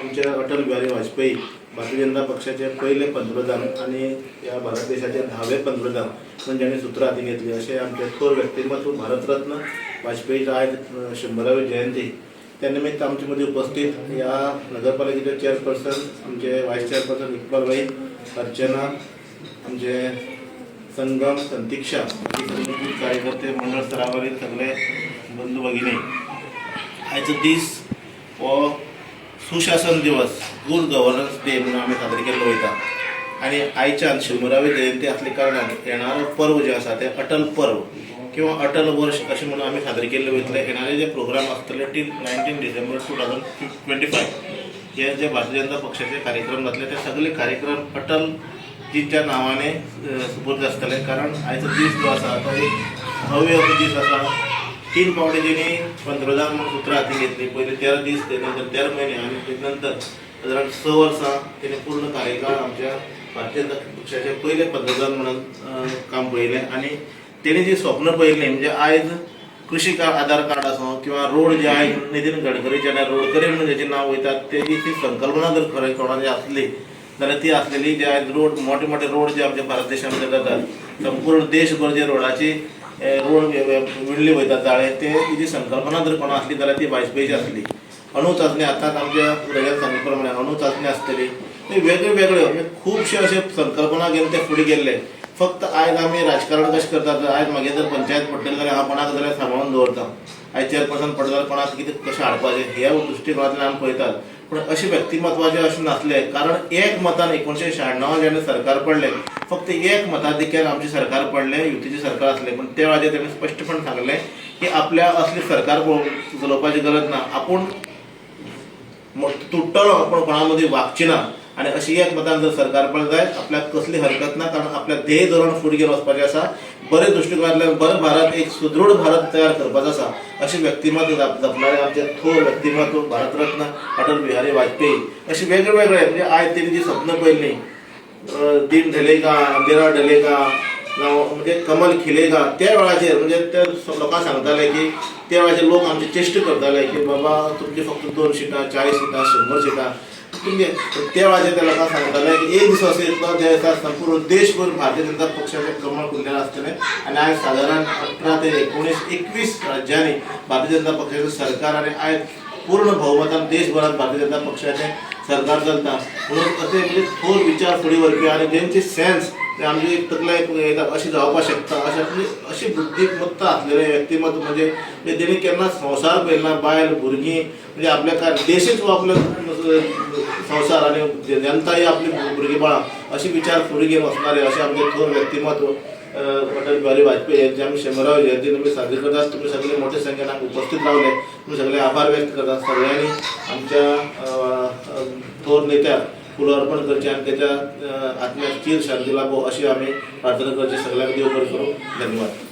आमचे अटल बिहारी वाजपेयी भारतीय जनता पक्षाचे पहिले पंतप्रधान आणि या भारत देशाचे दहावे पंतप्रधान म्हणून ज्यांनी सूत्र हाती घेतली असे आमचे थोर व्यक्तिमत्व भारतरत्न वाजपेयीची आज शंभरावी जयंती. त्यानिमित्त आमच्यामध्ये उपस्थित या नगरपालिकेचे चेअरपर्सन आमचे व्हाईस चेअरपर्सन इक्बालबाई अर्चना आमचे संगम संतीक्षा कार्यकर्ते मंडळ स्तरावरील सगळे बंधू भगिनी. आयचो दीस हो सुशासन दिवस गुड गव्हर्नन्स डे म्हणून आमी साजरे केल्लो वयता आनी आयच्यान शंबरावी जयंती आसल्या कारणान येणारो पर्व जे आसा ते अटल पर्व किंवा अटल वर्ष अशें म्हणून आमी साजरे केल्ले वयतले येणारे जे प्रोग्राम आसतले till nineteen December two thousand twenty five हे जे भारतीय जनता पक्षाचे कार्यक्रम जातले ते सगळे कार्यक्रम अटल जीच्या नावाने सुपूर्द आसतले कारण आयचो दीस जो आसा तो एक भव्य दीस आसा तीन पावटी तेणी पंतप्रधान म्हणून सूत्र हाती घेतली. पयलीं तेरा दीस ते नंतर तेरा म्हयने आनी त्यानंतर नंतर स वर्सां त्याने पूर्ण कार्यकाळ आमच्या भारतीय जनता पक्षाचे पयले पंतप्रधान म्हणून काम पळयलें आनी तेणी जे स्वप्न पळयल्लीं म्हणजे आयज कृषी का आधार कार्ड आसूं किंवा रोड जे आयज नितीन गडकरी जेन्ना रोडकरी म्हणून ज्याचे नांव वयतात तेजी ती संकल्पना जर खरें कोणाची आसली जाल्यार ती आसलेली जे आयज रोड मोठे मोठे रोड जे आमच्या भारत देशामध्ये जातात संपूर्ण देशभर जे रोडाची रोड विणले वयतात जाळे ते तिची संकल्पना जर कोणा आसली जाल्यार ती वाजपेयीची आसली अणू चाचणी आतांच आमच्या उदयन सांगिल्ले प्रमाणे अणू चाचणी आसतली वेगळे वेगळे म्हणजे खुबशे अशे संकल्पना घेवन ते फुडें गेल्ले फक्त आयज आमी राजकारण कशें करतात आयज मागे जर पंचायत पडटली जाल्यार हांव कोणाक जाल्यार सांबाळून दवरता आयज चेअरपर्सन पडटा जाल्यार कोणाक कितें कशें हाडपाचें ह्या दृश्टीकोनांतल्यान आमी पळयतात पूण अशें व्यक्तिमत्वाचें अशें नासलें कारण एक मतान एकोणशे शहाण्णव जेन्ना सरकार पडलें फक्त एक मताधिक्यान आमचें सरकार पडलें युतीचें सरकार आसलें पूण त्या वेळाचेर तेणें स्पश्टपण सांगलें की आपल्या असली सरकार चलोवपाची गरज ना आपूण तुट्टलो पण कोणा मदीं वागची ना आनी अशी एक मतान जर सरकार पण जाय आपल्याक कसली हरकत ना कारण आपल्या ध्येय धोरण फुडें घेवन वचपाचें आसा बरे दृश्टिकोनांतल्यान बरें भारत एक सुदृढ भारत तयार करपाचो आसा अशें व्यक्तिमत्व जपणारे आमचे थोर व्यक्तिमत्व भारतरत्न अटल बिहारी वाजपेयी अशें वेगळे वेगळे म्हणजे आयज तेणी जी स्वप्न पळयल्लीं दीन ढलेगा अंधेरा ढलेगा जावं म्हणजे कमल खिलेगा त्या वेळाचेर म्हणजे ते लोकांक सांगताले की त्या वेळाचेर लोक आमचे चेश्ट करताले की बाबा तुमचे फक्त दोन सिटां चाळीस सिटां शंबर सिटां म्हणजे त्या वेळाचेर ते लोकांक सांगताले की एक दीस असो येतलो जे आसा संपूर्ण देशभर भारतीय जनता पक्षाचे कमळ फुललेले आसतले आनी आयज सादारण अठरा ते एकोणीस एकवीस राज्यांनी भारतीय जनता पक्षाचं सरकार आनी आयज पूर्ण भोवमतान देशभरात भारतीय जनता पक्षाचे सरकार चलता. म्हणून असे म्हणजे थोर विचार फुडें व्हरपी आनी जेंची सेन्स आमची एक तकले अशी जावपाक शकता अशें म्हणजे अशी बुद्धिमत्ता आसलेले व्यक्तिमत्व म्हणजे, म्हणजे तेणी केन्ना संवसार पळयला बायल भुरगीं म्हणजे आपल्या काय देशच हो संसार संवसार आनी आपली भुरगीं बाळां अशी विचार फुडें घेवन वचणारे अशें आमचे थोर व्यक्तिमत्व अटल बिहारी वाजपेयी यांची आम्ही शंभराव जयंती तुम्ही साजरी करतात तुम्ही सगळे मोठ्या संख्येने उपस्थित रावले तुम्ही सगळे आभार व्यक्त करतात सगळ्यांनी आमच्या थोर नेत्याक फुलं अर्पण करचे आणि त्याच्या आत्म्यात चीर शांती लाभो अशी आम्ही प्रार्थना करचे सगळ्यांना देव करू धन्यवाद.